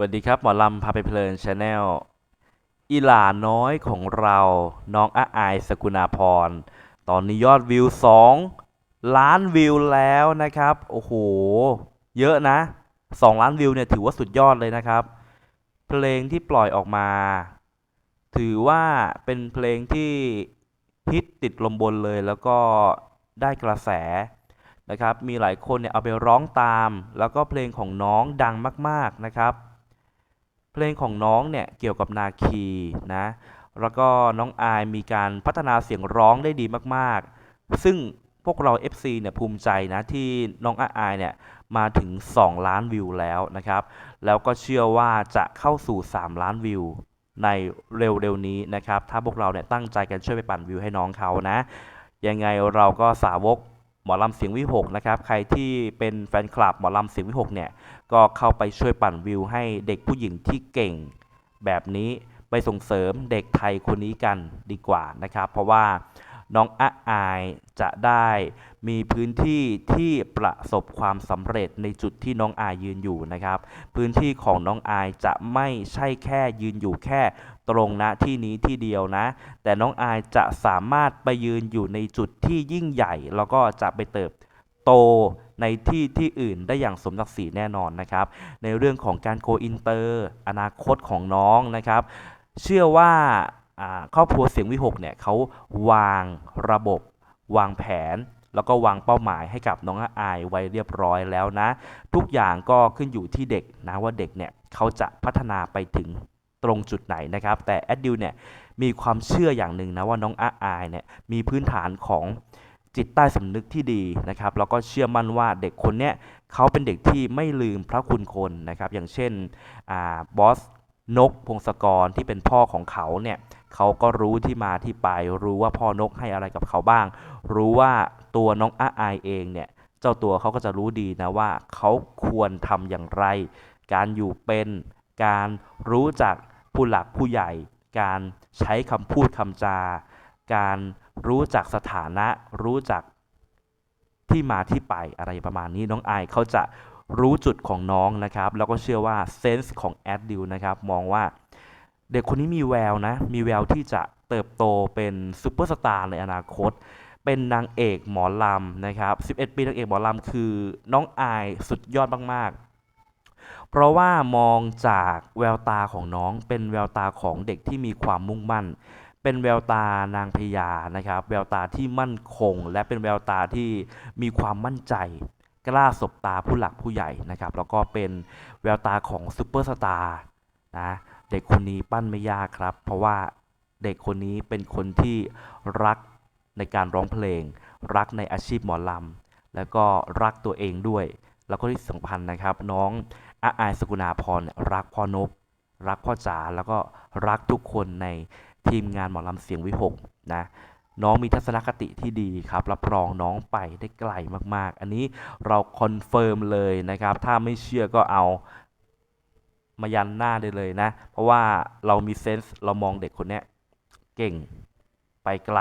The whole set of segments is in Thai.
สวัสดีครับหมอลำพาไปเพลินชาแนลอีหลาน้อยของเราน้องอาอายสกุณาพร ตอนนี้ยอดวิว 2 ล้านวิวแล้วนะครับ โอ้โห เยอะนะ 2 ล้านวิวเนี่ยถือว่าสุดยอดเลยนะครับ เพลงที่ปล่อยออกมา ถือว่าเป็นเพลงที่ฮิตติดลมบนเลยแล้วก็ได้กระแสนะครับ มีหลายคนเนี่ยเอาไปร้องตาม แล้วก็เพลงของน้องดังมาก ๆนะครับ เพลงของน้องเนี่ยเกี่ยวกับนาคีนะแล้วก็น้องอายมีการพัฒนาเสียงร้องได้ดีมากๆ ซึ่งพวกเรา FC เนี่ยภูมิใจนะที่น้องอายเนี่ยมาถึง 2 ล้านวิวแล้วนะครับ แล้วก็เชื่อว่าจะเข้าสู่ 3 ล้านวิวในเร็วๆนี้นะครับ ถ้าพวกเราเนี่ยตั้งใจกันช่วยไปปั่นวิวให้น้องเขานะ ยังไงเราก็สาวก มอลำเสียงวิหกนะครับ ใครที่เป็นแฟนคลับหมอลำเสียงวิหกเนี่ย ก็เข้าไปช่วยปั่นวิวให้เด็กผู้หญิงที่เก่งแบบนี้ไปส่งเสริมเด็กไทยคนนี้กันดีกว่านะครับ เพราะว่า น้องอะอายจะได้มีพื้นที่ที่ประสบความสำเร็จในจุดที่น้องอายยืนอยู่นะครับ พื้นที่ของน้องอายจะไม่ใช่แค่ยืนอยู่แค่ตรงณที่นี้ที่เดียวนะ แต่น้องอายจะสามารถไปยืนอยู่ในจุดที่ยิ่งใหญ่ แล้วก็จะไปเติบโตในที่ที่อื่นได้อย่างสมศักดิ์ศรีแน่นอนนะครับ ในเรื่องของการโกอินเตอร์ อนาคตของน้องนะครับ เชื่อว่าอ่า ครอบครัวเสียงวิหกเนี่ยเขาวางระบบ วางแผน แล้วก็วางเป้าหมายให้กับน้องอายไว้เรียบร้อยแล้วนะ ทุกอย่างก็ขึ้นอยู่ที่เด็กนะว่าเด็กเนี่ยเขาจะพัฒนาไปถึงตรงจุดไหนนะครับ แต่แอดดิวเนี่ยมีความเชื่ออย่างหนึ่งนะว่าน้องอาอายเนี่ยมีพื้นฐานของจิตใต้สำนึกที่ดีนะครับ แล้วก็เชื่อมั่นว่าเด็กคนเนี้ยเขาเป็นเด็กที่ไม่ลืมพระคุณคนนะครับ อย่างเช่นอบอสนกพงศกรที่เป็นพ่อของเขาเนี่ย เขาก็รู้ที่มาที่ไป รู้ว่าพ่อนกให้อะไรกับเขาบ้าง รู้ว่าตัวน้องอาอายเองเนี่ยเจ้าตัวเขาก็จะรู้ดีนะว่าเขาควรทำอย่างไร การอยู่เป็นการรู้จักผู้หลักผู้ใหญ่ การใช้คำพูดคำจา การรู้จักสถานะ รู้จักที่มาที่ไปอะไรประมาณนี้น้องไอายเขาจะรู้จุดของน้องนะครับ แล้วก็เชื่อว่าเซนส์ของแอดดิวนะครับ มองว่า เด็กคนนี้มีแววนะ มีแววที่จะเติบโตเป็นซูเปอร์สตาร์ในอนาคต เป็นนางเอกหมอลำนะครับ 11 ปีนางเอกหมอลำคือน้องอายสุดยอดมาก ๆ เพราะว่ามองจากแววตาของน้องเป็นแววตาของเด็กที่มีความมุ่งมั่น เป็นแววตานางพญานะครับ แววตาที่มั่นคง และเป็นแววตาที่มีความมั่นใจกล้าสบตาผู้หลักผู้ใหญ่นะครับ แล้วก็เป็นแววตาของซูเปอร์สตาร์นะ เด็กคนนี้ปั้นไม่ยากครับ เพราะว่าเด็กคนนี้เป็นคนที่รักในการร้องเพลง รักในอาชีพหมอลำ แล้วก็รักตัวเองด้วย แล้วก็ที่สำคัญนะครับ น้องอาอายสกุณาพรรักพ่อนกรักพ่อจ๋าแล้วก็รักทุกคนในทีมงานหมอลำเสียงวิหกนะน้องมีทัศนคติที่ดีครับ รับรองน้องไปได้ไกลมากๆ อันนี้เราคอนเฟิร์มเลยนะครับ ถ้าไม่เชื่อก็เอา มายันหน้าได้เลยนะ เพราะว่าเรามีเซนส์เรามองเด็กคนนี้เก่งไปไกล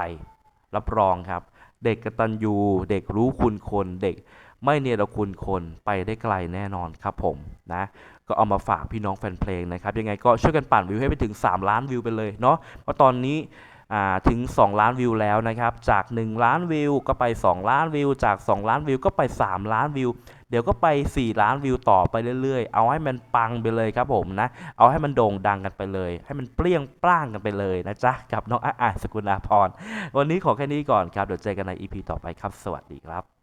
รับรองครับ เด็กกตัญญูเด็กรู้คุณคนเด็กไม่เนรคุณคนไปได้ไกลแน่นอนครับผมนะก็เอามาฝากพี่น้องแฟนเพลงนะครับ ยังไงก็ช่วยกันปั่นวิวให้ไปถึง 3 ล้านวิวไปเลยเนาะเพราะตอนนี้ ถึง 2 ล้านวิวแล้วนะครับ จาก 1 ล้านวิวก็ไป 2 ล้านวิว จาก 2 ล้านวิวก็ไป 3 ล้านวิว เดี๋ยวก็ไป 4 ล้านวิวต่อไปเรื่อยๆ เอาให้มันปังไปเลยครับผมนะ เอาให้มันโด่งดังกันไปเลย ให้มันเปรี้ยงปร้างกันไปเลยนะจ๊ะ กับน้องอาอาสกุลาพร วันนี้ขอแค่นี้ก่อนครับ เดี๋ยวเจอกันใน EP ต่อไปครับ สวัสดีครับ